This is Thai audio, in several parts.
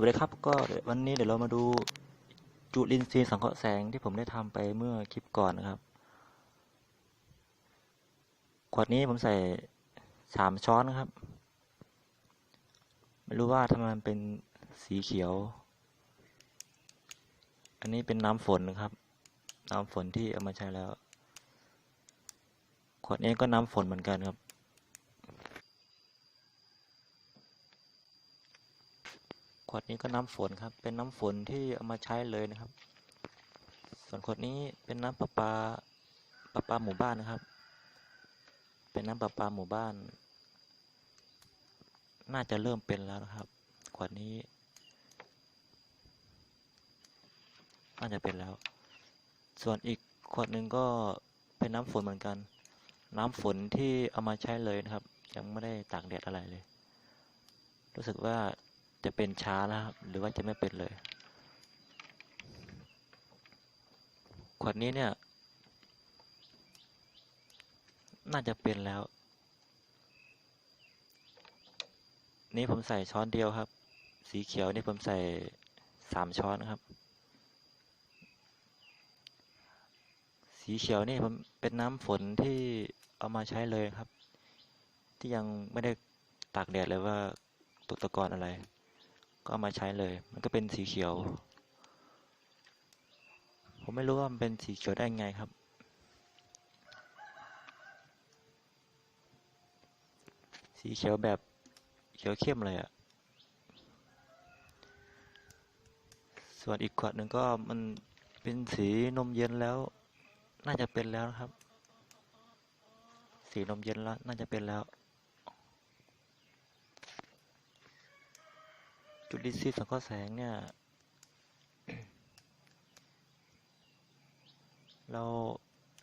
วัสดีครับก็วันนี้เดี๋ยวเรามาดูจุลินทรีย์สังเคราะห์แสงที่ผมได้ทำไปเมื่อคลิปก่อนนะครับ ขวดนี้ผมใส่สามช้อนนะครับ ไม่รู้ว่าทำไมมันเป็นสีเขียว อันนี้เป็นน้ำฝนนะครับ น้ำฝนที่เอามาใช้แล้ว ขวดนี้ก็น้ำฝนเหมือนกันครับ ขวดนี้ก็น้ำฝนครับ เป็นน้ำฝนที่เอามาใช้เลยนะครับ ส่วนขวดนี้เป็นน้ำประปาประปาหมู่บ้านนะครับ เป็นน้ำประปาหมู่บ้าน น่าจะเริ่มเป็นแล้วนะครับ ขวดนี้ น่าจะเป็นแล้ว ส่วนอีกขวดหนึ่งก็เป็นน้ำฝนเหมือนกัน น้ำฝนที่เอามาใช้เลยนะครับ ยังไม่ได้ตากแดดอะไรเลย รู้สึกว่า จะเป็นช้าแล้วครับ หรือว่าจะไม่เป็นเลย ขวดนี้เนี่ย น่าจะเป็นแล้ว นี่ผมใส่ช้อนเดียวครับ สีเขียวนี่ผมใส่สามช้อนครับ สีเขียวนี่ผมเป็นน้ำฝนที่เอามาใช้เลยครับ ที่ยังไม่ได้ตากแดดเลยว่าตกตะกอนอะไร ก็เอามาใช้เลย มันก็เป็นสีเขียว ผมไม่รู้ว่ามันเป็นสีเขียวได้ไงครับ สีเขียวแบบเขียวเข้มเลยอะส่วนอีกขวดหนึ่งก็มันเป็นสีนมเย็นแล้ว น่าจะเป็นแล้วนะครับ สีนมเย็นแล้ว น่าจะเป็นแล้ว จุลินทรีย์สังเคราะห์แสงเนี่ย เรา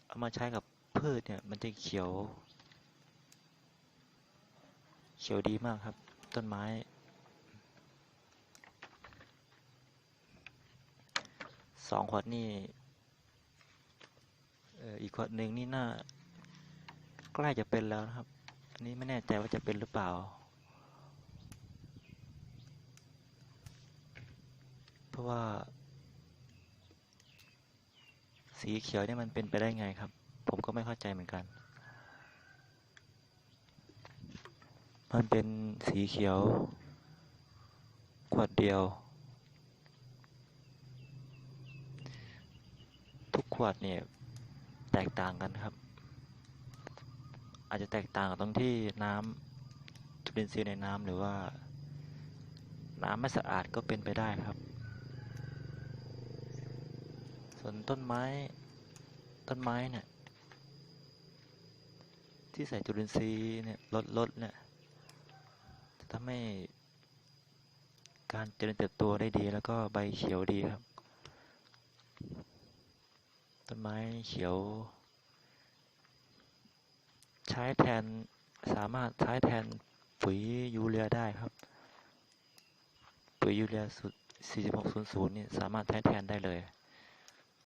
เอามาใช้กับพืชเนี่ย มันจะเขียว เขียวดีมากครับ ต้นไม้ สองขวดนี่เอออีกขวดหนึ่งนี่น่า ใกล้จะเป็นแล้วนะครับ อันนี้ไม่แน่ใจว่าจะเป็นหรือเปล่า เพราะว่า สีเขียวเนี่ยมันเป็นไปได้ไงครับ ผมก็ไม่เข้าใจเหมือนกัน มันเป็นสีเขียว ขวดเดียว ทุกขวดเนี่ยแตกต่างกันครับ อาจจะแตกต่างกับตรงที่น้ำจุลินทรีย์ในน้ำหรือว่าน้ำไม่สะอาดก็เป็นไปได้ครับ ส่วนต้นไม้ ต้นไม้เนี่ยที่ใส่จุลินทรีย์เนี่ยลดลดเนี่ยจะทำให้การเจริญเติบโตได้ดีแล้วก็ใบเขียวดีครับ ต้นไม้เขียว ใช้แทนสามารถใช้แทนปุ๋ยยูเรียได้ครับ ปุ๋ยยูเรียสุด4600นี่สามารถใช้แทนได้เลย